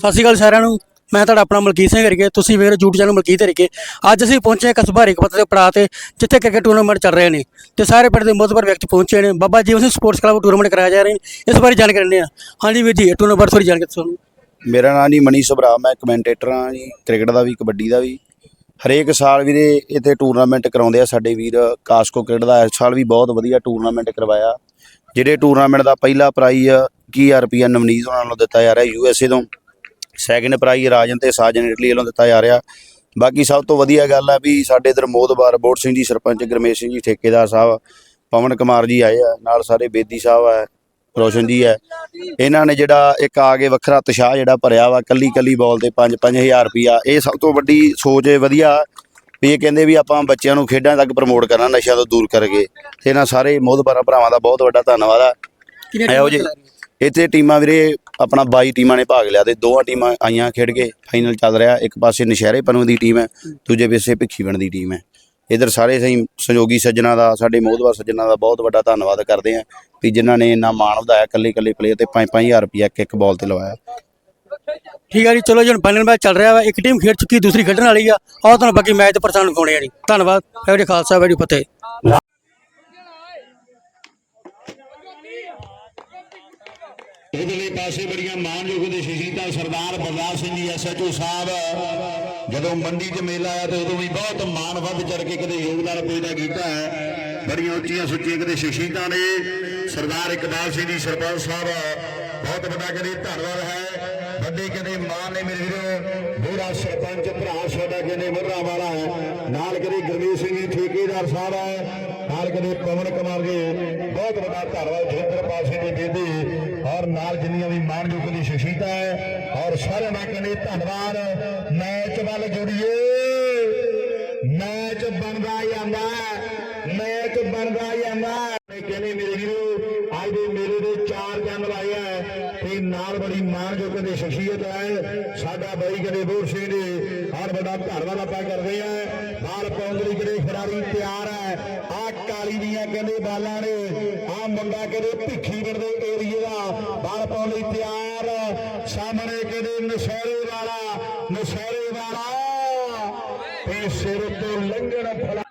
ਸਤਿ ਸ਼੍ਰੀ ਅਕਾਲ ਸਾਰਿਆਂ ਨੂੰ। ਮੈਂ ਤੁਹਾਡਾ ਆਪਣਾ ਮਲਕੀਤ ਸਿੰਘ ਹਰੀਕੇ। ਤੁਸੀਂ ਵੇਖ ਰਹੇ ਹੋ YouTube ਚੈਨਲ ਮਲਕੀਤ ਹਰੀਕੇ। ਅੱਜ ਅਸੀਂ ਪਹੁੰਚੇ ਹਾਂ ਕਸਬਾ ਹਰੀਕਪੁਰ ਦੇ ਪੜਾਅ ਤੇ, ਜਿੱਥੇ ਕ੍ਰਿਕਟ ਟੂਰਨਾਮੈਂਟ ਚੱਲ ਰਹੇ ਨੇ। ਤੇ ਸਾਰੇ ਪਿੰਡ ਦੇ ਮੁੱਦਬਰ ਵਿਅਕਤੀ ਪਹੁੰਚੇ ਨੇ। Baba Jiwan Singh sports club tournament ਕਰਾਇਆ ਜਾ ਰਿਹਾ ਹੈ। ਇਸ ਬਾਰੇ ਜਾਣਕਾਰੀ ਲੈਂਦੇ ਹਾਂ। ਹਾਂਜੀ ਵੀਰ ਜੀ ਟੂਰਨਾਮੈਂਟ ਬਾਰੇ ਜਾਣਕਾਰੀ ਤੁਹਾਨੂੰ ਮੇਰਾ ਨਾਮ ਜੀ ਮਨੀ ਸਭਰਾ। ਮੈਂ ਕਮੈਂਟੇਟਰ ਹਾਂ ਜੀ। ਕ੍ਰਿਕਟ ਦਾ ਵੀ, ਕਬੱਡੀ ਦਾ ਵੀ। ਹਰੇਕ ਸਾਲ ਵੀਰੇ ਇੱਥੇ ਟੂਰਨਾਮੈਂਟ ਕਰਾਉਂਦੇ ਆ ਸਾਡੇ ਵੀਰ। ਕਾਸਕੋ ਕ੍ਰਿਕਟ ਦਾ ਇਸ ਸਾਲ ਵੀ ਬਹੁਤ ਵਧੀਆ ਟੂਰਨਾਮੈਂਟ ਕਰਵਾਇਆ। ਜਿਹੜੇ ਟੂਰਨਾਮੈਂਟ ਦਾ ਪਹਿਲਾ ਪ੍ਰਾਈਜ਼ 21000 ਰੁਪਇਆ ਨਵਨੀਤ ਉਹਨਾਂ ਨੂੰ ਦਿੱਤਾ ਜਾ ਰਿਹਾ ਯੂ ਐਸ ਏ ਤੋਂ। ਸੈਕਿੰਡ ਪ੍ਰਾਈਜ਼ ਰਾਜਨ ਤੇ ਸਾਜਨ ਇਟਲੀ ਵੱਲੋਂ ਦਿੱਤਾ ਜਾ ਰਿਹਾ। ਬਾਕੀ ਸਭ ਤੋਂ ਵਧੀਆ ਗੱਲ ਆ ਵੀ ਸਾਡੇ ਇਧਰ ਮੋਦਬਾਰ ਬੋੜ ਸਿੰਘ ਜੀ ਸਰਪੰਚ ਗਰਮੇਸ਼ ਸਿੰਘ ਜੀ ਠੇਕੇਦਾਰ ਸਾਹਿਬ ਪਵਨ ਕੁਮਾਰ ਜੀ ਆਏ ਆ। ਨਾਲ ਸਾਰੇ ਬੇਦੀ ਸਾਹਿਬ ਆ ਰੋਸ਼ਨ ਜੀ ਹੈ ਇਹਨਾਂ ਨੇ ਜਿਹੜਾ ਇੱਕ ਆ ਕੇ ਵੱਖਰਾ ਉਤਸ਼ਾਹ ਜਿਹੜਾ ਭਰਿਆ ਵਾ ਕੱਲੀ ਕੱਲੀ ਬਾਲ ਤੇ 5-5000 ਰੁਪਿਆ ਇਹ ਸਭ ਤੋਂ ਵੱਡੀ ਸੋਚ ਹੈ ਵਧੀਆ ਵੀ ਇਹ ਕਹਿੰਦੇ ਵੀ ਆਪਾਂ ਬੱਚਿਆਂ ਨੂੰ ਖੇਡਾਂ ਤੱਕ ਪ੍ਰਮੋਟ ਕਰਨਾ ਨਸ਼ਿਆਂ ਤੋਂ ਦੂਰ ਕਰਕੇ। ਤੇ ਇਹਨਾਂ ਸਾਰੇ ਮੋਹਦਬਾਰਾਂ ਭਰਾਵਾਂ ਦਾ ਬਹੁਤ ਵੱਡਾ ਧੰਨਵਾਦ ਆ। ਇਹੋ ਜਿਹੇ ਇੱਥੇ ਟੀਮਾਂ ਵੀਰੇ, ਆਪਣਾ 22 ਟੀਮਾਂ ਨੇ ਭਾਗ ਲਿਆ ਤੇ ਦੋਹਾਂ ਟੀਮਾਂ ਆਈਆਂ ਖੇਡ ਕੇ ਫਾਈਨਲ ਚੱਲ ਰਿਹਾ। ਇੱਕ ਪਾਸੇ ਨਸ਼ਹਿਰੇ ਪਨੂ ਦੀ ਟੀਮ ਹੈ, ਦੂਜੇ ਪਾਸੇ ਭਿੱਖੀਵਣ ਦੀ ਟੀਮ ਹੈ। ਇਧਰ ਸਾਰੇ ਸਹੀ ਸਹਿਯੋਗੀ ਸੱਜਣਾ ਦਾ, ਸਾਡੇ ਮੋਹਦਵਾਰ ਸੱਜਣਾ ਦਾ ਬਹੁਤ ਵੱਡਾ ਧੰਨਵਾਦ ਕਰਦੇ ਆਂ ਵੀ ਜਿਨ੍ਹਾਂ ਨੇ ਇੰਨਾ ਮਾਣ ਵਧਾਇਆ ਕੱਲੇ ਕੱਲੇ ਪਲੇਅਰ ਤੇ 5-5000 ਰੁਪਇਆ ਇੱਕ ਇੱਕ ਬਾਲ ਤੇ ਲਵਾਇਆ। ਠੀਕ ਆ ਜੀ, ਚਲੋ ਜੀ, ਹੁਣ ਫਾਈਨਲ ਮੈਚ ਚੱਲ ਰਿਹਾ ਵਾ। ਇੱਕ ਟੀਮ ਖੇਡ ਚੁੱਕੀ, ਦੂਸਰੀ ਖੇਡਣ ਵਾਲੀ ਆ। ਆਓ ਤੁਹਾਨੂੰ ਬਾਕੀ ਮੈਚ ਦੇ ਪਰਸਾਨ ਵਿਖਾਉਣੇ ਆ ਜੀ। ਧੰਨਵਾਦ। ਵਾਹਿਗੁਰੂ ਖਾਲਸਾ, ਵਾਹਿਗੁਰੂ ਫਤਿਹ। ਉਧਰਲੇ ਪਾਸੇ ਬੜੀਆਂ ਮਾਨਯੋਗ ਦੇ ਸ਼ਹੀਦਾਂ ਸਰਦਾਰ ਬਲਰਾਜ ਸਿੰਘ ਜੀ ਐਸਐਚਓ ਸਾਹਿਬ। ਜਦੋਂ ਮੰਡੀ 'ਚ ਮੇਲਾ ਆਇਆ ਤੇ ਉਦੋਂ ਵੀ ਬਹੁਤ ਮਾਣ ਵੱਧ ਚੜ ਕੇ ਕਦੇ ਯੋਗਦਾਨ ਪੈਦਾ ਕੀਤਾ ਹੈ। ਬੜੀਆਂ ਉੱਚੀਆਂ ਸੁੱਚੀਆਂ ਕਦੇ ਸ਼ਹੀਦਾਂ ਨੇ। ਸਰਦਾਰ ਇਕਬਾਲ ਸਿੰਘ ਜੀ, ਸਰਪੰਚ ਸਾਹਿਬ, ਬਹੁਤ ਵੱਡਾ ਕਦੇ ਧੰਨਵਾਦ ਹੈ। ਵੱਡੇ ਕਦੇ ਮਾਨ ਨੇ ਮੇਰੇ ਵੀਰੋ। ਮੇਰਾ ਸਰਪੰਚ ਭਰਾ ਸਾਡਾ ਕਦੇ ਮੁਰਰਾ ਵਾਲਾ ਹੈ। ਨਾਲ ਕਦੇ ਗੁਰਮੀਤ ਸਿੰਘ ਜੀ, ਠੇਕੇਦਾਰ ਸਾਹਿਬ ਹੈ। ਨਾਲ ਕਦੇ ਪਵਨ ਕੁਮਾਰ ਜੀ। ਬਹੁਤ ਵੱਡਾ ਧੰਨਵਾਦ ਜੋਗਿੰਦਰਪਾਲ ਸਿੰਘ ਜੀ ਬੇਦੀ ਔਰ ਨਾਲ ਜਿੰਨੀਆਂ ਵੀ ਮਾਨਯੋਗ ਦੀ ਸ਼ਖਸੀਅਤਾਂ ਹੈ, ਔਰ ਸਾਰਿਆਂ ਦਾ ਕਹਿੰਦੇ ਧੰਨਵਾਦ, ਮੈਚ ਵੱਲ ਜੁੜੀਏ। ਮੈਚ ਬਣਦਾ ਜਾਂਦਾ ਮੈਚ ਬਣਦਾ ਜਾਂਦਾ ਕਹਿੰਦੇ ਮੇਰੇ ਵੀਰੋ, ਅੱਜ ਦੇ ਮੇਰੇ ਦੇ ਚਾਰ ਚੰਦ ਆਏ ਹੈ ਤੇ ਨਾਲ ਬੜੀ ਮਾਨਯੋਗ ਦੀ ਸ਼ਖਸੀਅਤ ਹੈ। ਸਾਡਾ ਬਾਈ ਕਦੇ ਬੋਰ ਸਿੰਘ ਜੀ ਔਰ ਵੱਡਾ ਧੰਨਵਾਦ ਆਪਾਂ ਕਰਦੇ ਆ। ਬਾਲ ਪਾਉਣ ਲਈ ਕਿਹੜੇ ਖਿਡਾਰੀ ਤਿਆਰ ਹੈ ਆ ਕਾਲੀ ਦੀਆਂ ਕਹਿੰਦੇ ਬਾਲਾਂ ਨੇ ਆ ਮੁੰਡਾ ਕਹਿੰਦੇ ਭਿੱਖੀ ਦੇ ਏਰੀਏ ਦਾ, ਬਾਲ ਪਾਉਣ ਲਈ ਤਿਆਰ, ਸਾਹਮਣੇ ਕਹਿੰਦੇ ਨਸ਼ਹਿਰੇ ਵਾਲਾ ਨਸ਼ਹਿਰੇ ਵਾਲਾ, ਤੇ ਸਿਰ ਤੋਂ ਲੰਘਣ ਫਲਾ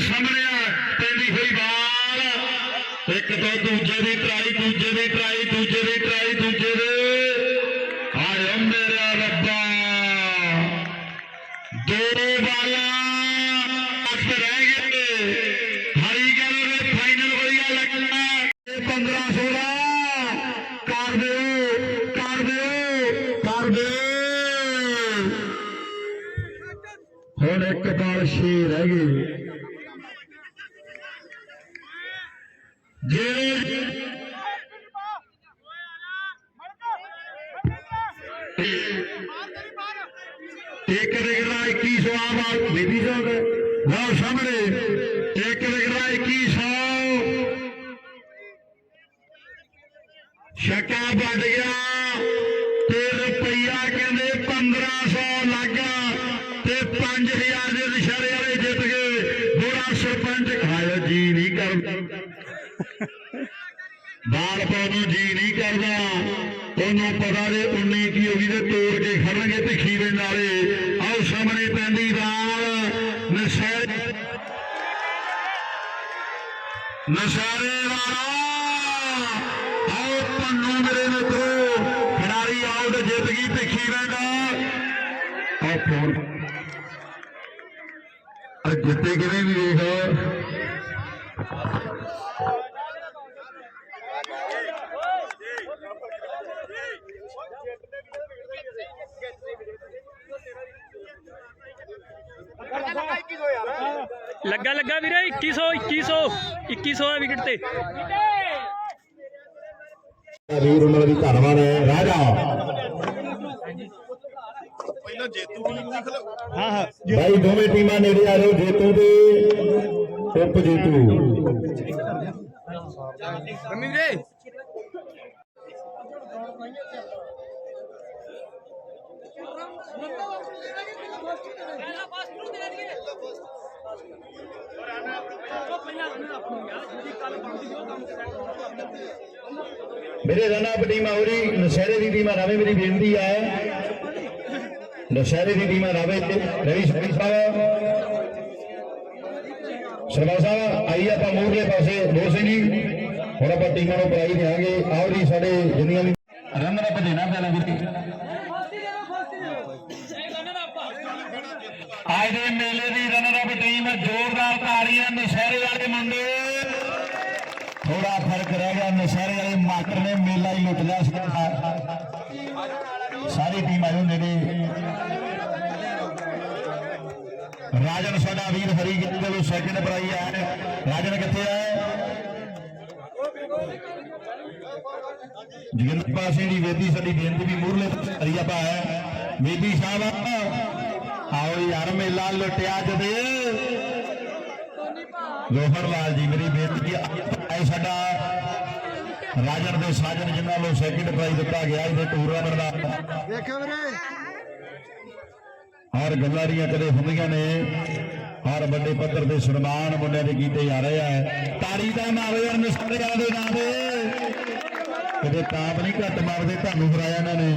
ਸਾਹਮਣੇ ਆ ਪੈਂਦੀ ਹੋਈ ਬਾਲ। ਇੱਕ ਤੋਂ ਦੂਜੇ ਦੀ ਟਰਾਈ, ਦੂਜੇ ਦੀ ਟਰਾਈ, ਦੂਜੇ ਦੀ ਟਰਾਈ, ਦੂਜੇ ਦੇ। ਹਾਏ ਓ ਮੇਰਾ ਰੱਬਾ। ਦੋ ਬਾਲਾਂ ਅੱਠ ਰਹਿ ਗਏ ਹਰੀ ਗੱਲ ਦੇ ਫਾਈਨਲ ਵਧੀਆ ਲੱਗਣਾ 15 16 ਕਰ ਦਿਓ ਕਰ ਦਿਓ ਕਰ ਦਿਓ। ਹੁਣ ਇੱਕ ਬਾਲ ਛੇ ਰਹਿ ਗਏ ਜਿਹੜੇ ਇੱਕ ਰਗੜਾ 2100 ਆਵਾਜ਼ ਬੀਬੀ ਸਾਹਿਬ ਲਓ ਸਾਹਮਣੇ। ਇੱਕ ਰਗੜਾ 2100 ਸ਼ਕਾ ਵੱਢ ਗਿਆ ਤੇ ਰੁਪਈਆ ਕਹਿੰਦੇ 1500 ਲੱਗਾ ਤੇ 5000 ਦੇ ਇਸ਼ਾਰੇ ਵਾਲੇ ਜਿੱਤ ਗਏ। ਬੁਰਾ ਸਰਪੰਚ ਖਾਇਆ ਜੀ ਨਹੀਂ ਕਰਦਾ। ਬਾਲ ਪਾਉਣ ਜੀ ਨਹੀਂ ਕਰਦਾ। ਉਹਨੂੰ ਪਤਾ ਦੇ 19 ਕੀ ਹੋ ਗਈ ਤੇ ਤੋੜ ਕੇ ਖੜਨਗੇ ਤੇ ਲੱਗਾ ਲੱਗਾ ਵੀਰੇ 2100 2100 2100 ਆ ਵਿਕਟ ਤੇ। ਵੀਰ ਉਹਨਾਂ ਦਾ ਵੀ ਧੰਨਵਾਦ ਹੈ। ਰਾਜਾ। ਹਾਂ ਹਾਂ। ਭਾਈ ਦੋਵੇਂ ਟੀਮਾਂ ਨੇੜੇ ਆ ਜੇਤੂ ਤੇ ਉਪ ਜੇਤੂ। ਮੰਮੀ ਵੀਰੇ ਮੇਰੇ ਰਨਾ ਅਪ ਟੀਮ ਆਉਰੀ ਨਸ਼ਹਿਰੇ ਦੀ ਟੀਮ ਰਾਵੇ ਮੇਰੀ ਬੇਨਤੀ ਹੈ ਨਸ਼ਹਿਰੇ ਦੀ ਟੀਮ ਰਾਵੇ ਤੇ ਰਵੀ ਸ਼ਰੀ ਸਾਹਿਬ। ਸਰਦਾਰ ਸਾਹਿਬ ਆਈ ਆਪਾਂ ਮੂਹਰਲੇ ਪਾਸੇ ਦੋ ਸਿੰਘ ਜੀ। ਹੁਣ ਆਪਾਂ ਟੀਮਾਂ ਨੂੰ ਪ੍ਰਾਈਜ਼ ਦੇਵਾਂਗੇ ਆਉਰੀ ਸਾਡੇ ਜਿੰਨੀਆਂ ਵੀ ਰਨਰ ਅਪ ਦੇਣਾ ਪੈਣਾ ਵੀਰ ਅੱਜ ਦੇ ਮੇਲੇ ਦੀ ਰਨਰ ਅਪ ਟੀਮ ਜ਼ੋਰਦਾਰ ਤਾੜੀਆਂ ਨਸ਼ਹਿਰੇ ਵਾਲੇ ਮੁੰਡੇ ਥੋੜਾ ਫ਼ਰਕ ਰਹਿ ਗਿਆ ਨਸ਼ਹਿਰੇ ਵਾਲੇ ਮਾਸਟਰ ਨੇ ਮੇਲਾ ਹੀ ਲੁੱਟ ਲਿਆ ਸੀ ਸਾਰੀ ਟੀਮ ਆਇਓ ਨੇੜੇ ਰਾਜਨ ਸਾਡਾ ਵੀਰ ਹਰੀ ਗਿੱਲ ਦੇ ਸੈਕਿੰਡ ਪ੍ਰਾਈਜ਼ ਆਇਆ ਰਾਜਨ ਕਿੱਥੇ ਹੈ ਜਗਨ ਪਾਸੇ ਦੀ ਵੇਦੀ, ਸਾਡੀ ਬੇਨਤੀ ਵੀ ਮੂਰਲੇ ਹਰੀਆ ਪਾ ਹੈ। ਵੇਦੀ ਸਾਹਿਬ, ਆਓ ਯਾਰ, ਮੇਲਾ ਲੁੱਟਿਆ ਜਦੇ। ਰੋਹਨ ਲਾਲ ਜੀ ਰਾਜਨ ਦੇ ਸਾਜਨ ਜਿਨ੍ਹਾਂ ਨੂੰ ਸੈਕਿੰਡ ਪ੍ਰਾਈਜ਼ ਦਿੱਤਾ ਗਿਆ ਇਹਦੇ ਟੂਰਨਾਮੈਂਟ ਦਾ ਦੇਖਿਓ ਵੀਰੇ। ਔਰ ਗੱਲਾਰੀਆਂ ਕਦੇ ਹੁੰਦੀਆਂ ਨੇ ਔਰ ਵੱਡੇ ਪੱਧਰ ਤੇ ਸਨਮਾਨ ਮੁੰਡਿਆਂ ਦੇ ਕੀਤੇ ਜਾ ਰਹੇ ਆ। ਤਾੜੀ ਦਾ ਮਾਰੋ ਯਾਰ ਮਿਸਤਰੀਆਂ ਦੇ ਨਾਂ ਦੇ ਕਦੇ ਤਾਪ ਨਹੀਂ ਘੱਟ ਮਾਰਦੇ ਤੁਹਾਨੂੰ ਹਰਾਇਆ ਇਹਨਾਂ ਨੇ।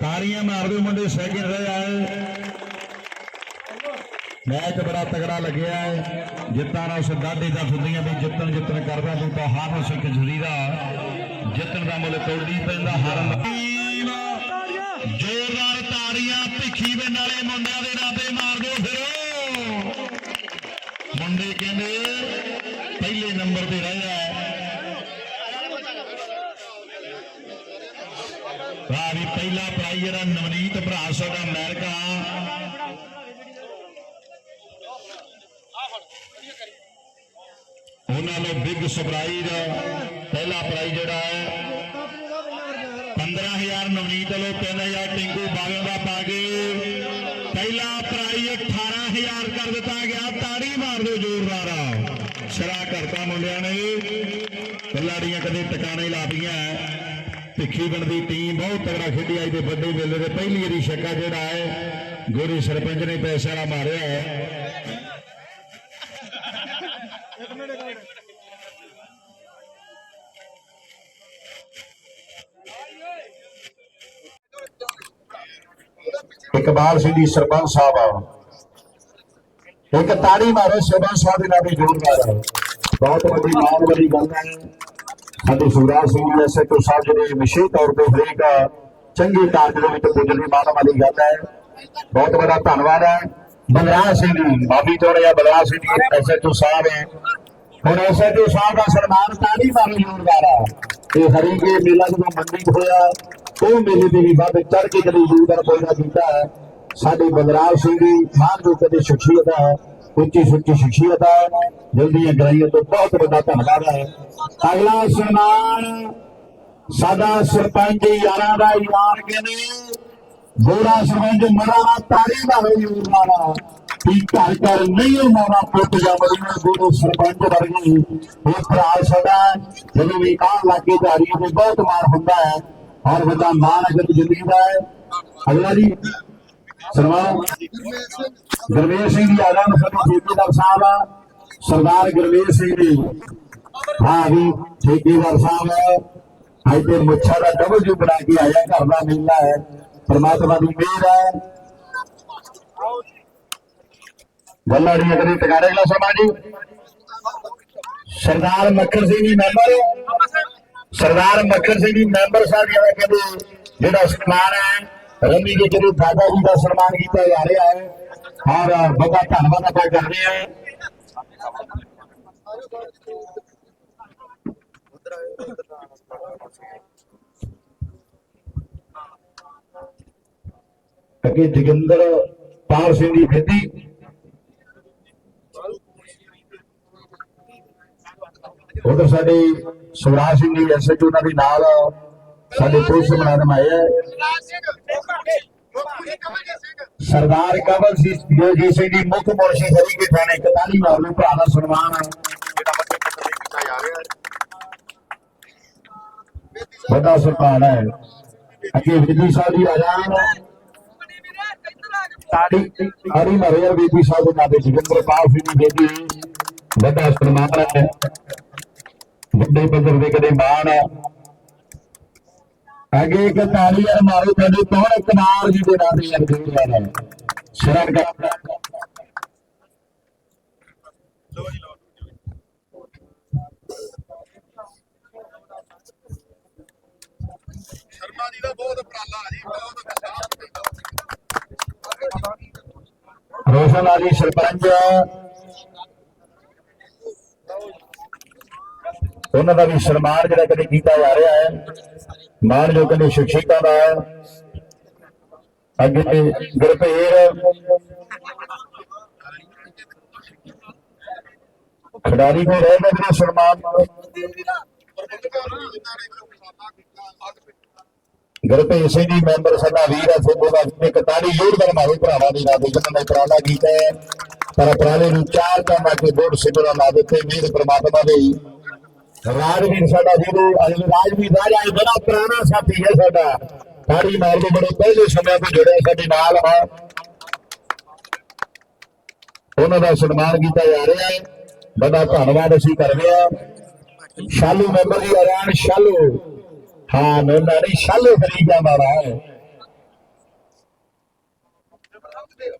ਤਾੜੀਆਂ ਮਾਰ ਦਿਓ ਮੁੰਡੇ ਸੈਕਿੰਡ ਰਹੇ ਆਏ। ਮੈਚ ਬੜਾ ਤਗੜਾ ਲੱਗਿਆ ਹੈ। ਜਿੱਤਾਂ ਨਾਲ ਉਸ ਡਾਢੇ ਦਾ ਹੁੰਦੀਆਂ ਵੀ ਜਿੱਤਣ ਜਿੱਤਣ ਕਰਦਾ ਤੂੰ ਤਾਂ ਹਾਰ ਸਿੱਖ ਜੁਰੀ ਦਾ ਜਿੱਤਣ ਦਾ ਮੁੱਲ ਤੋੜੀ ਪੈਂਦਾ ਹਾਰਨ ਦਾ। ਜ਼ੋਰਦਾਰ ਤਾੜੀਆਂ ਭਿੱਖੀ ਦੇ ਨਾਲੇ ਮੁੰਡਿਆਂ ਸਾਡਾ ਅਮਰੀਕਾ। ਉਹਨਾਂ ਨੂੰ ਬਿਗ ਸਰਪ੍ਰਾਈਜ਼ ਪਹਿਲਾ ਪ੍ਰਾਈਜ਼ ਜਿਹੜਾ ਹੈ 15000 ਨਵਨੀਤ ਵੱਲੋਂ 3000 ਟਿੰਕੂ ਬਾਗਾਂ ਦਾ ਪਾ ਕੇ ਪਹਿਲਾ ਪ੍ਰਾਈਜ਼ 18000 ਕਰ ਦਿੱਤਾ ਗਿਆ, ਤਾੜੀ ਮਾਰ ਦਿਓ ਜ਼ੋਰਦਾਰ ਸਿਰਾ ਕਰਤਾ ਮੁੰਡਿਆਂ ਨੇ ਖਿਲਾੜੀਆਂ ਕਦੇ ਟਿਕਾਣੇ ਲਾਦੀਆਂ ਭਿੱਖੀ ਪਿੰਡ ਦੀ ਟੀਮ ਬਹੁਤ ਤਗੜਾ ਖੇਡੀ ਅੱਜ ਦੇ ਵੱਡੇ ਮੇਲੇ ਦੇ ਪਹਿਲੀ ਵਾਰੀ ਛੱਕਾ ਜਿਹੜਾ ਹੈ, ਗੋਰੀ ਸਰਪੰਚ ਨੇ ਪੈਸੇ ਵਾਲਾ ਮਾਰਿਆ ਹੈ। ਇਕਬਾਲ ਸਿੰਘ ਜੀ, ਸਰਪੰਚ ਸਾਹਿਬ ਆ ਇੱਕ ਤਾੜੀ ਮਾਰੋ ਸਰਪੰਚ ਸਾਹਿਬ ਦੇ ਨਾਲ ਜੋੜਦਾਰ ਬਹੁਤ ਵੱਡੀ ਮਾਣ ਵਾਲੀ ਗੱਲ ਹੈ। ਸਾਡੇ ਸੁਰਾਜ ਸਿੰਘ ਜੀ ਐਸਐਚਓ ਸਾਹਿਬ ਜਿਹੜੇ ਵਿਸ਼ੇਸ਼ ਤੌਰ ਤੇ ਹਰੇਕ ਚੰਗੇ ਕਾਰਜ ਦੇ ਵਿੱਚ ਪੁੱਜਣੇ ਮਾਣ ਵਾਲੀ ਗੱਲ ਹੈ। ਬਹੁਤ ਬੜਾ ਧੰਨਵਾਦ ਹੈ। ਬਲਰਾਜ ਸਿੰਘ ਜੀ, ਮਾਫੀ ਚਾਹੁੰਦੇ ਆ, ਬਲਰਾਜ ਸਿੰਘ ਜੀ ਐਸਐਚਓ ਸਾਹਿਬ ਹੈ ਹੁਣ ਐਸਐਚਓ ਸਾਹਿਬ ਦਾ ਸਨਮਾਨ ਤਾੜੀ ਮਾਰੋ ਜੋਰਦਾਰ ਹੈ ਤੇ ਹਰੀਕੇ ਮੇਲਾ ਜਦੋਂ ਮੰਡੀ ਹੋਇਆ, ਉਹ ਮੇਲੇ ਦੇ ਵੀ ਵੱਧ ਚੜ ਕੇ ਕਦੇ ਯੋਗਦਾਨ ਪੈਦਾ ਕੀਤਾ ਹੈ। ਸਾਡੇ ਬਲਰਾਜ ਸਿੰਘ ਜੀ ਮਾਨਯੋਗ ਕਦੇ ਸ਼ਖਸੀਅਤ ਹੈ ਉੱਚੀ ਸੁੱਚੀ ਸ਼ਖਸੀਅਤ ਹੈ। ਜਲਦੀਆਂ ਗਰਾਈਆਂ ਤੋਂ ਬਹੁਤ ਵੱਡਾ ਧੰਨਵਾਦ ਹੈ। ਅਗਲਾ ਸਨਮਾਨ ਸਾਡਾ ਸਰਪੰਚ ਯਾਰਾਂ ਦਾ ਯਾਰ ਕਹਿੰਦੇ ਗੋਰਾ ਸਰਪੰਚ ਮਰਾਵਾ ਤਾਰੀ ਦਾ ਹੋਈ ਉਰਮਾਨਾ ਕੀ ਘਰ ਘਰ ਨਹੀਂ ਉਹ ਮਾਵਾ ਪੁੱਤ ਜਾਵੜੀਆਂ ਗੋਰੇ ਸਰਪੰਚ ਵਰਗੀ। ਇਹ ਭਰਾ ਸਾਡਾ ਜਦੋਂ ਵੀ ਕਾਂ ਲਾਗੇ ਜਾ ਰਹੀ ਹੈ ਬਹੁਤ ਮਾਰ ਹੁੰਦਾ ਹੈ। ਔਰ ਵੱਡਾ ਮਾਣ ਅਗਰ ਜ਼ਿੰਦਗੀ ਦਾ ਹੈ। ਅਗਲਾ ਜੀ ਸਨਮਾਨ ਗੁਰਵੇਸ਼ ਸਿੰਘ ਜੀ ਆਲਮ ਸਾਡੇ ਠੇਕੇਦਾਰ ਸਾਹਿਬ ਆ। ਸਰਦਾਰ ਗੁਰਵੇਸ਼ ਸਿੰਘ ਜੀ, ਹਾਂ ਵੀ ਠੇਕੇਦਾਰ ਸਾਹਿਬ ਅੱਜ ਤੇ ਮੁੱਛਾਂ ਦਾ ਡਬਲ ਜੂ ਬਣਾ ਕੇ ਆਇਆ, ਘਰ ਦਾ ਮੇਲਾ ਹੈ, ਪਰਮਾਤਮਾ ਦੀ ਮਿਹਰ ਹੈ। ਗੱਲਾਂ ਨਹੀਂ ਅਗਲੇ ਟਿਕਾਣੇ ਲਾ ਜੀ। ਸਰਦਾਰ ਮੱਖਣ ਸਿੰਘ ਜੀ ਮੈਂਬਰ ਸਰਦਾਰ ਮੱਖਣ ਸਿੰਘ ਜੀ ਮੈਂਬਰ ਸਾਹਿਬ ਜਿਹੜਾ ਕਹਿੰਦੇ, ਜਿਹੜਾ ਸਨਮਾਨ ਹੈ ਰੰਮੀ ਦੇ ਜਿਹੜੇ ਦਾਦਾ ਜੀ ਦਾ ਸਨਮਾਨ ਕੀਤਾ ਜਾ ਰਿਹਾ ਹੈ, ਔਰ ਬੜਾ ਧੰਨਵਾਦ ਆਪਾਂ ਕਰਦੇ ਹਾਂ। ਅੱਗੇ ਜੋਗਿੰਦਰ ਪਾਲ ਸਿੰਘ ਦੀ ਬੇਦੀ। ਉਧਰ ਸਾਡੇ ਸੁਰਾਜ ਸਿੰਘ ਜੀ ਐਸਐਚ ਉਹਨਾਂ ਦੇ ਨਾਲ ਸਾਡੇ ਪੁਲਿਸ ਮੁਲਾਜ਼ਮ ਆਏ ਹੈ ਸਰਦਾਰ ਕਮਲ ਸਿੰਘ ਜੀ ਸਿੰਘ ਜੀ, ਮੁੱਖ ਮੋਰਸ਼ੀ ਹਰੀ ਕੇ ਥਾਣੇ 41 ਮਾਰੂ ਭਰਾ ਦਾ ਸਨਮਾਨ ਵੱਡਾ ਸਨਮਾਨ ਹੈ। ਅੱਗੇ ਵਿਧੀ ਸਾਹਿਬ ਜੀ ਆਜਾਨ ਤਾੜੀ ਹਰੀ ਮਰਿਆ ਬੀਬੀ ਸਾਹਿਬ ਦੇ ਨਾਮ ਤੇ ਜਗਿੰਦਰ ਪਾਲ ਸਿੰਘ ਜੀ ਬੇਟੀ ਵੱਡਾ ਸਨਮਾਨ ਹੈ। ਵੱਡੇ ਪੱਧਰ ਦੇ ਕਦੇ ਮਾਣ ਹੈ ਅੱਗੇ ਇੱਕ ਤਾਲੀ ਯਾਰ ਮਾਰੋ ਤੁਹਾਡੇ ਕੌਣ? ਕਨਾਰ ਜੀ ਦੇ ਨਾਂ ਤੇ ਯਾਰ ਜੋੜ ਵਾਲਾ ਸ਼ਰਨ ਕਰ। ਸ਼ਰਮਾ ਜੀ ਦਾ ਬਹੁਤ ਉਪਰਾਲਾ ਜੀ ਬਹੁਤ ਰੋਸ਼ਨ ਆਲੀ ਸਰਪੰਚ। ਉਹਨਾਂ ਦਾ ਵੀ ਸਨਮਾਨ ਜਿਹੜਾ ਕਦੇ ਕੀਤਾ ਜਾ ਰਿਹਾ ਹੈ। ਮਾਨਯੋਗ ਨੇ ਸ਼ਿਕਸ਼ਿਕਾ ਦਾ ਅੱਗੇ ਗੁਰਪੇਰ ਖਿਡਾਰੀ ਕੋ ਰਹਿ ਗਏ ਜਿਹੜੇ ਸਨਮਾਨ ਗੁਰਪੇਰ ਸਿੰਘ ਜੀ ਮੈਂਬਰ ਸਾਡਾ ਵੀਰ ਹੈ ਸੋਭੋ ਦਾ ਇੱਕ ਤਾੜੀ ਯੋਗਦਾਨ ਮਾਰੋ ਭਰਾਵਾਂ ਦੇ ਨਾਲ ਜਿਨ੍ਹਾਂ ਨੇ ਉਪਰਾਲਾ ਕੀਤਾ ਹੈ। ਪਰ ਉਪਰਾਲੇ ਨੂੰ ਚਾਰ ਕੰਮ ਆ ਕੇ ਬੋਰਡ ਸਿਬਰਾ ਲਾ ਦਿੱਤੇ, ਵੀਰ ਪ੍ਰਮਾਤਮਾ ਦੇ ਰਾਜਵੀਰ ਸਾਡਾ ਜਿਹਨੂੰ ਅਜੇ ਰਾਜਵੀਰ ਰਾਜਾ, ਇਹ ਬੜਾ ਪੁਰਾਣਾ ਸਾਥੀ ਹੈ ਸਾਡਾ। ਤਾੜੀ ਮਾਰ ਦੇ ਬੜੇ ਪਹਿਲੇ ਸਮਿਆਂ ਤੋਂ ਜੁੜਿਆ ਸਾਡੇ ਨਾਲ ਹੈ ਉਹਨਾਂ ਦਾ ਸਨਮਾਨ ਕੀਤਾ ਜਾ ਰਿਹਾ ਹੈ। ਬੜਾ ਧੰਨਵਾਦ ਅਸੀਂ ਕਰਦੇ ਹਾਂ। ਸ਼ਾਲੂ ਮੈਂਬਰ ਜੀ ਆਰਾਨ ਸ਼ਾਲੂ। ਹਾਂ ਮੈਂ ਨਹੀਂ ਸ਼ਾਲੂ ਫਰੀਦਾ ਵਾਲਾ ਹੈ।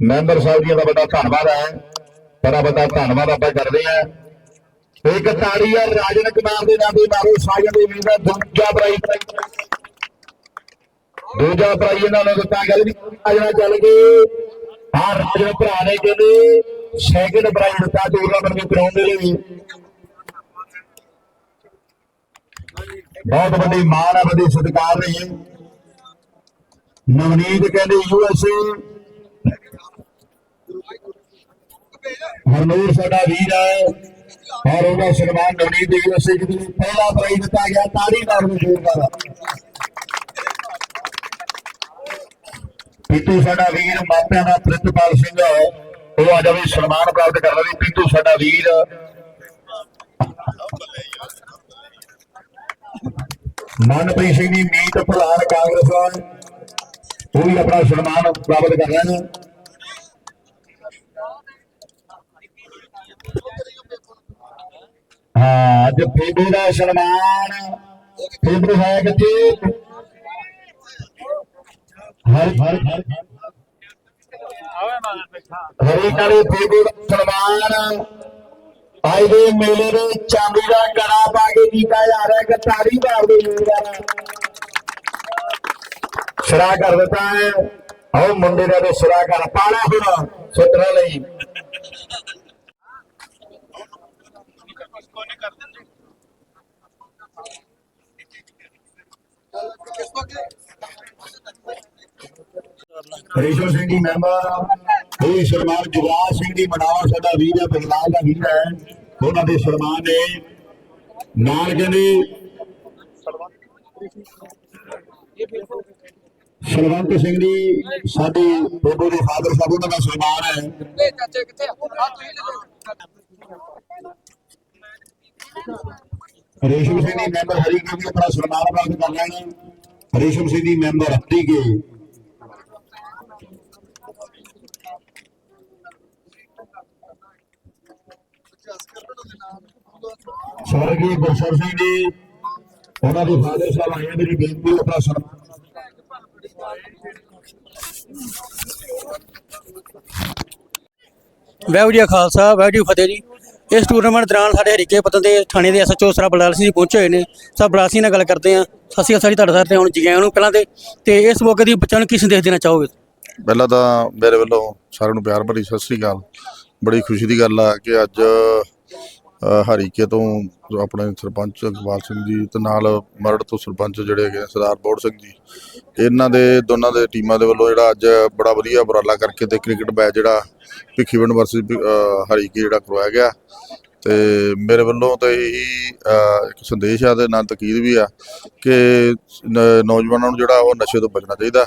ਮੈਂਬਰ ਸਾਹਿਬ ਜੀ ਦਾ ਬੜਾ ਧੰਨਵਾਦ ਹੈ। ਬੜਾ ਬੜਾ ਧੰਨਵਾਦ ਆਪਾਂ ਕਰਦੇ ਹਾਂ। ਇੱਕ ਤਾੜੀ ਹੈ ਰਾਜਨ ਕੁਮਾਰ ਦੇ ਨਾਂ ਤੇ ਮਾਰੋ ਸਾਜਨ ਦੇ ਵੀਰ ਦਾ ਦੂਜਾ ਪ੍ਰਾਈਜ਼ ਦੂਜਾ ਪ੍ਰਾਈਜ਼ ਇਹਨਾਂ ਨੂੰ ਦਿੱਤਾ ਗੱਲ ਵੀ ਰਾਜਨਾ ਚੱਲ ਗਏ। ਹਾਂ ਰਾਜਨ ਭਰਾ ਨੇ ਕਹਿੰਦੇ ਸੈਕਿੰਡ ਪ੍ਰਾਈਜ਼ ਦਿੱਤਾ ਟੂਰਨਾਮੈਂਟ ਨੂੰ ਕਰਾਉਣ ਦੇ ਲਈ। ਬਹੁਤ ਵੱਡੀ ਮਾਣ ਹੈ ਵੱਡੀ ਸਤਿਕਾਰ ਰਹੀ ਨਵਨੀਤ ਕਹਿੰਦੇ ਯੂ ਐਸ ਏ ਹਰਨੂਰ ਸਾਡਾ ਵੀਰ ਹੈ ਔਰ ਉਹਦਾ ਸਨਮਾਨ ਨਵਨੀਤ ਯੂ ਐਸ ਏ ਜਿਹਨੂੰ ਪਹਿਲਾ ਪ੍ਰਾਈਜ਼ ਦਿੱਤਾ ਗਿਆ ਤਾੜੀ ਨਾਲ ਮਸ਼ਹੂਰ ਵਾਲਾ ਪੀਤੂ, ਸਾਡਾ ਵੀਰ ਮਾਪਿਆਂ ਦਾ ਪ੍ਰਿਤਪਾਲ ਸਿੰਘ ਉਹ। ਅੱਜ ਵੀ ਸਨਮਾਨ ਪ੍ਰਾਪਤ ਕਰ ਰਿਹਾ ਪੀਤੂ, ਸਾਡਾ ਵੀਰ। ਮਨਪ੍ਰੀਤ ਸਿੰਘ ਜੀ ਮੀਤ ਪ੍ਰਧਾਨ ਕਾਂਗਰਸ ਉਹ ਵੀ ਆਪਣਾ ਸਨਮਾਨ ਪ੍ਰਾਪਤ ਕਰ ਰਹੇ ਨੇ। ਹਾਂ, ਅੱਜ ਫੇਬੇ ਦਾ ਸਨਮਾਨ। ਫੇਬੇ ਹੈ ਕਿੱਥੇ? ਹਰ ਹਰ ਹਰੀ ਕਾਲੇ ਫੇਬੇ ਦਾ ਸਨਮਾਨ। ਅੱਜ ਦੇ ਮੇਲੇ ਦੇ ਚਾਂਦੀ ਦਾ ਕੜਾ ਪਾ ਕੇ ਕੀਤਾ ਜਾ ਰਿਹਾ ਕਿ ਤਾੜੀ ਮਾਰ ਦੇ ਸਿਰਾ ਕਰ ਦਿੱਤਾ ਹੈ। ਆਓ ਮੁੰਡੇ ਦਾ ਵੀ ਸਿਰਾ ਕਰ ਪਾਣਾ ਹੁਣ ਸੁਤਰਾ ਲਈ ਰੇਸ਼ਮ ਸਿੰਘ ਜੀ ਮੈਂਬਰ ਇਹ ਸਨਮਾਨ ਜਵਾਰ ਸਿੰਘ ਜੀ ਮਨਾਵਾ ਸਾਡਾ ਵੀਰ ਹੈ ਬਗਲਾਲ ਦਾ ਵੀਰ ਹੈ। ਉਹਨਾਂ ਦੇ ਸਨਮਾਨ ਨੇ ਨਾਲ ਕਹਿੰਦੇ ਸਲਵੰਤ ਸਿੰਘ ਜੀ ਸਾਡੇ ਬੋਬੋ ਦੇ ਫਾਦਰ ਸਾਹਿਬ ਉਹਨਾਂ ਦਾ ਸਨਮਾਨ ਹੈ। ਰੇਸ਼ਮ ਸਿੰਘ ਜੀ ਮੈਂਬਰ ਹਰੀ ਕੇ ਵੀ ਆਪਣਾ ਸਨਮਾਨ ਪ੍ਰਾਪਤ ਕਰ ਲੈਣਾ। ਰੇਸ਼ਮ ਸਿੰਘ ਜੀ ਮੈਂਬਰ ਹਰੀ ਕੇ। ਸਵਰਗੀ ਗੁਰਸਰ ਸਿੰਘ ਜੀ ਉਹਨਾਂ ਦੇ ਫਾਦਰ ਸਾਹਿਬ ਆਏ ਆ, ਮੇਰੀ ਬੇਨਤੀ ਹੈ ਆਪਣਾ ਸਨਮਾਨ। ਵਾਹਿਗੁਰੂ ਜੀ ਖਾਲਸਾ ਵਾਹਿਗੁਰੂ ਫਤਿਹ ਜੀ। ਇਸ ਟੂਰਨਾਮੈਂਟ ਦੌਰਾਨ ਸਾਡੇ ਹਰੀਕੇ ਪਤਨ ਦੇ ਥਾਣੇ ਦੇ ਐਸਐਚਓ ਸਰਾ ਬਲਾਲ ਸਿੰਘ ਜੀ ਪਹੁੰਚੇ ਹੋਏ ਨੇ। ਸਭ ਬਲਾਲ ਸਿੰਘ ਨਾਲ ਗੱਲ ਕਰਦੇ ਆ ਸਤਿ ਸ਼੍ਰੀ ਅਕਾਲ ਸਾਰੀ ਤੁਹਾਡਾ ਸਾਰੇ ਤੇ ਹੁਣ ਜੀ ਆਇਆਂ ਨੂੰ ਪਹਿਲਾਂ ਤੇ। ਤੇ ਇਸ ਮੌਕੇ ਦੀ ਬੱਚਿਆਂ ਨੂੰ ਕੀ ਸੰਦੇਸ਼ ਦੇਣਾ ਚਾਹੋਗੇ? ਪਹਿਲਾਂ ਤਾਂ ਮੇਰੇ ਵੱਲੋਂ ਸਾਰਿਆਂ ਨੂੰ ਪਿਆਰ ਭਰੀ ਸਤਿ ਸ੍ਰੀ ਅਕਾਲ। ਬੜੀ ਖੁਸ਼ੀ ਦੀ ਗੱਲ ਆ ਕਿ ਅੱਜ ਹਰੀਕੇ ਤੋਂ ਆਪਣੇ ਸਰਪੰਚ ਇਕਬਾਲ ਸਿੰਘ ਜੀ ਤੇ ਨਾਲ ਮਰੜ ਤੋਂ ਸਰਪੰਚ ਜਿਹੜੇ ਹੈਗੇ ਆ, ਸਰਦਾਰ ਬੋੜ ਸਿੰਘ ਜੀ। ਇਹਨਾਂ ਦੇ ਦੋਨਾਂ ਦੇ ਟੀਮਾਂ ਦੇ ਵੱਲੋਂ ਜਿਹੜਾ ਅੱਜ ਬੜਾ ਵਧੀਆ ਉਪਰਾਲਾ ਕਰਕੇ ਤੇ ਕ੍ਰਿਕਟ ਮੈਚ ਜਿਹੜਾ ਭਿੱਖੀਵਿੰਡ ਵਰਸਸ ਹਰੀਕੇ ਜਿਹੜਾ ਕਰਵਾਇਆ ਗਿਆ। ਤੇ ਮੇਰੇ ਵੱਲੋਂ ਤਾਂ ਇਹੀ ਇੱਕ ਸੰਦੇਸ਼ ਆ ਤੇ ਨਾਲ ਤਕੀਦ ਵੀ ਆ ਕਿ ਨੌਜਵਾਨਾਂ ਨੂੰ ਜਿਹੜਾ ਉਹ ਨਸ਼ੇ ਤੋਂ ਬਚਣਾ ਚਾਹੀਦਾ।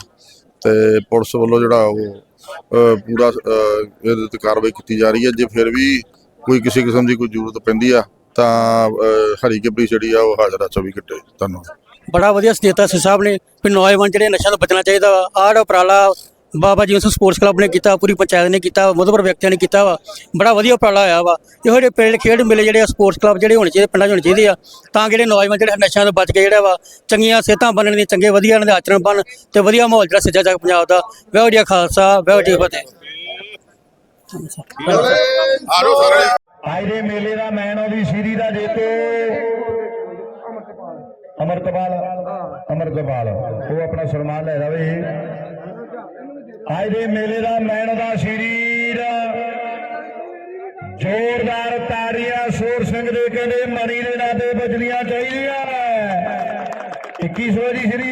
ਤੇ ਪੁਲਿਸ ਵੱਲੋਂ ਜਿਹੜਾ ਉਹ ਪੂਰਾ ਇਹਦੇ ਤੇ ਕਾਰਵਾਈ ਕੀਤੀ ਜਾ ਰਹੀ ਹੈ। ਜੇ ਫਿਰ ਵੀ ਕੋਈ ਕਿਸੇ ਕਿਸਮ ਦੀ ਕੋਈ ਜ਼ਰੂਰਤ ਪੈਂਦੀ ਆ, ਤਾਂ ਹਰੀ ਹਰੀਕੇ ਜਿਹੜੀ ਆ, ਉਹ ਹਾਜ਼ਰ ਆ 24 ਘੰਟੇ। ਧੰਨਵਾਦ। ਬੜਾ ਵਧੀਆ ਸੰਦੇਸ਼ ਦਿੱਤਾ ਸਾਹਿਬ ਨੇ, ਵੀ ਨੌਜਵਾਨ ਜਿਹੜੇ ਨਸ਼ਿਆਂ ਤੋਂ ਬਚਣਾ ਚਾਹੀਦਾ ਵਾ ਆਹ ਉਪਰਾਲਾ ਬਾਬਾ ਜੀ ਉਸ ਸਪੋਰਟਸ ਕਲੱਬ ਨੇ ਕੀਤਾ, ਪੂਰੀ ਪੰਚਾਇਤ ਨੇ ਕੀਤਾ ਮੁਦਬਰ ਵਿਅਕਤੀਆਂ ਨੇ ਕੀਤਾ ਵਾ, ਬੜਾ ਵਧੀਆ ਉਪਰਾਲਾ ਹੋਇਆ ਵਾ। ਇਹੋ ਜਿਹੇ ਪਿੰਡ ਖੇਡ ਮੇਲੇ ਜਿਹੜੇ ਸਪੋਰਟਸ ਕਲੱਬ ਜਿਹੜੇ ਹੋਣੇ ਚਾਹੀਦੇ, ਪਿੰਡਾਂ 'ਚ ਹੋਣੇ ਚਾਹੀਦੇ ਆ, ਤਾਂ ਜਿਹੜੇ ਨੌਜਵਾਨ ਜਿਹੜੇ ਨਸ਼ਿਆਂ ਤੋਂ ਬਚ ਕੇ ਜਿਹੜਾ ਵਾ, ਚੰਗੀਆਂ ਸਿਹਤਾਂ ਬਣਨ ਦੀਆਂ, ਚੰਗੇ ਵਧੀਆ ਇਹਨਾਂ ਦੇ ਆਚਰਣ ਬਣ ਤੇ ਵਧੀਆ ਮਾਹੌਲ ਜਿਹੜਾ ਸਿੱਜਾ ਜਾ ਪੰਜਾਬ ਦਾ। ਵਾਹਿਗੁਰੂ ਜੀ ਕਾ ਖਾਲਸਾ, ਵਾਹਿਗੁਰੂ ਫਤਿਹ। ਕੀ ਫਤਿਹ ਆਰੋ ਸਾਰੇ ਅੱਜ ਦੇ ਮੇਲੇ ਦਾ ਮੈਨ ਆਫ ਦੀ ਸੀਰੀ ਦਾ ਜੇਤੂ। ਅਮਰਤਪਾਲ। ਅਮਰਤਪਾਲ। ਉਹ ਆਪਣਾ ਸਨਮਾਨ ਲੈ ਜਾਵੇ। ਅੱਜ ਦੇ ਮੇਲੇ ਦਾ ਮੈਨ ਦਾ ਸ਼ਰੀਰ ਜ਼ੋਰਦਾਰ ਤਾੜੀਆਂ ਸੂਰ ਸਿੰਘ ਦੇ ਕਹਿੰਦੇ ਮਣੀ ਦੇ ਨਾਂ ਤੇ ਵੱਜਣੀਆਂ ਚਾਹੀਦੀਆਂ। 2100 ਦੀ ਸ਼ਰੀ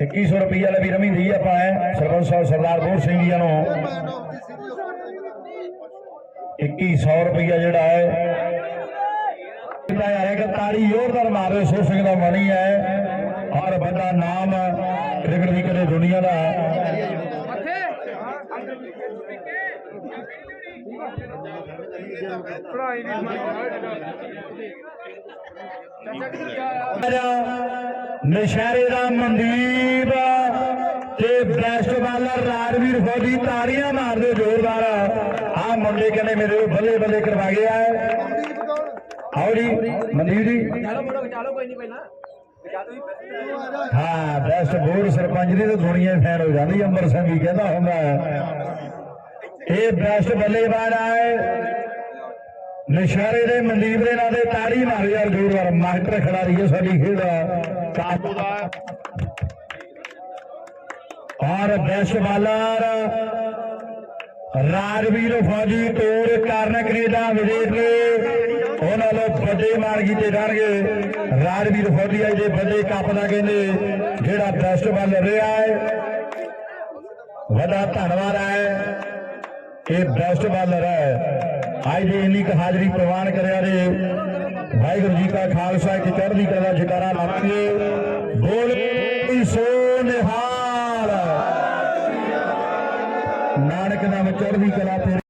2100 ਰੁਪਈਆ ਲੈ ਵੀ ਰਮੀ ਦੀ ਆਪਾਂ ਸਰਪੰਚ ਸਾਹਿਬ ਸਰਦਾਰ ਬੋਰ ਸਿੰਘ ਜੀ ਨੂੰ। 2100 ਰੁਪਇਆ ਜਿਹੜਾ ਹੈ। ਇਹਦਾ ਹੈ ਕਿ ਤਾੜੀ ਜ਼ੋਰਦਾਰ ਮਾਰੇ ਸੋ ਸਿੰਘ ਦਾ ਮਣੀ ਹੈ ਹਰ ਬੰਦਾ ਨਾਮ ਕ੍ਰਿਕਟ ਦੀ ਕਦੇ ਦੁਨੀਆ ਦਾ ਨਸ਼ਹਿਰੇ ਦਾ ਮਨਦੀਪ। ਤੇ ਬੈਸਟ ਬਾਲਰ ਰਾਜਵੀਰ ਫੌਜੀ ਤਾੜੀਆਂ ਮਾਰਦੇ ਜ਼ੋਰਦਾਰ ਆ ਮੁੰਡੇ ਕਹਿੰਦੇ ਮੇਰੇ ਬੱਲੇ ਬੱਲੇ ਕਰਵਾ ਗਿਆ ਆਓ ਜੀ, ਮਨਦੀਪ ਜੀ। ਹਾਂ ਬੈਸਟ ਬੋਰ ਸਰਪੰਚ ਦੀ ਤਾਂ ਦੁਨੀਆ ਫੈਨ ਹੋ ਜਾਂਦੀ, ਅੰਮ੍ਰਿਤ ਸਿੰਘ ਵੀ ਕਹਿੰਦਾ ਹੁੰਦਾ। ਇਹ ਬੈਸਟ ਬੱਲੇਬਾਜ਼ ਆਏ ਨਸ਼ਾਰੇ ਦੇ ਮਨਦੀਪ ਦੇ ਨਾਂ ਤੇ ਤਾੜੀ ਮਾਰ ਯਾਰ ਜ਼ੋਰਦਾਰ ਮਾਸਟਰ ਖਿਡਾਰੀ ਹੈ ਸਾਡੀ ਖੇਡ ਕਾਬੂ ਦਾ। ਔਰ ਬੈਸਟ ਬਾਲਰ, ਰਾਜਵੀਰ ਫੌਜੀ ਤੋੜ ਕਾਰਨ ਕੈਨੇਡਾ ਵਿਦੇਸ਼ ਨੇ ਉਹਨਾਂ ਨੂੰ ਵੱਡੇ ਮਾਰ ਕੀਤੇ ਜਾਣਗੇ। ਰਾਜਵੀਰ ਫੌਜੀ ਅੱਜ ਦੇ ਵੱਡੇ ਕੱਪ ਕਹਿੰਦੇ, ਜਿਹੜਾ ਬੈਸਟ ਬਾਲਰ ਰਿਹਾ ਹੈ, ਵੱਡਾ ਧੰਨਵਾਦ ਹੈ। ਇਹ ਬੈਸਟ ਬਾਲਰ ਹੈ। ਅੱਜ ਦੀ ਇੰਨੀ ਕੁ ਹਾਜ਼ਰੀ ਪ੍ਰਵਾਨ ਕਰਿਆ ਦੇ ਵਾਹਿਗੁਰੂ ਜੀ ਕਾ ਖਾਲਸਾ ਕੀ ਚੜ੍ਹਦੀ ਕਲਾ, ਜਕਾਰਾ ਲਾਵਾਂਗੇ ਬੋਲ ਸੋ ਨਿਹਾਲ ਨਾਨਕ ਨਾਮ ਚੜ੍ਹਦੀ ਕਲਾ ਤੇ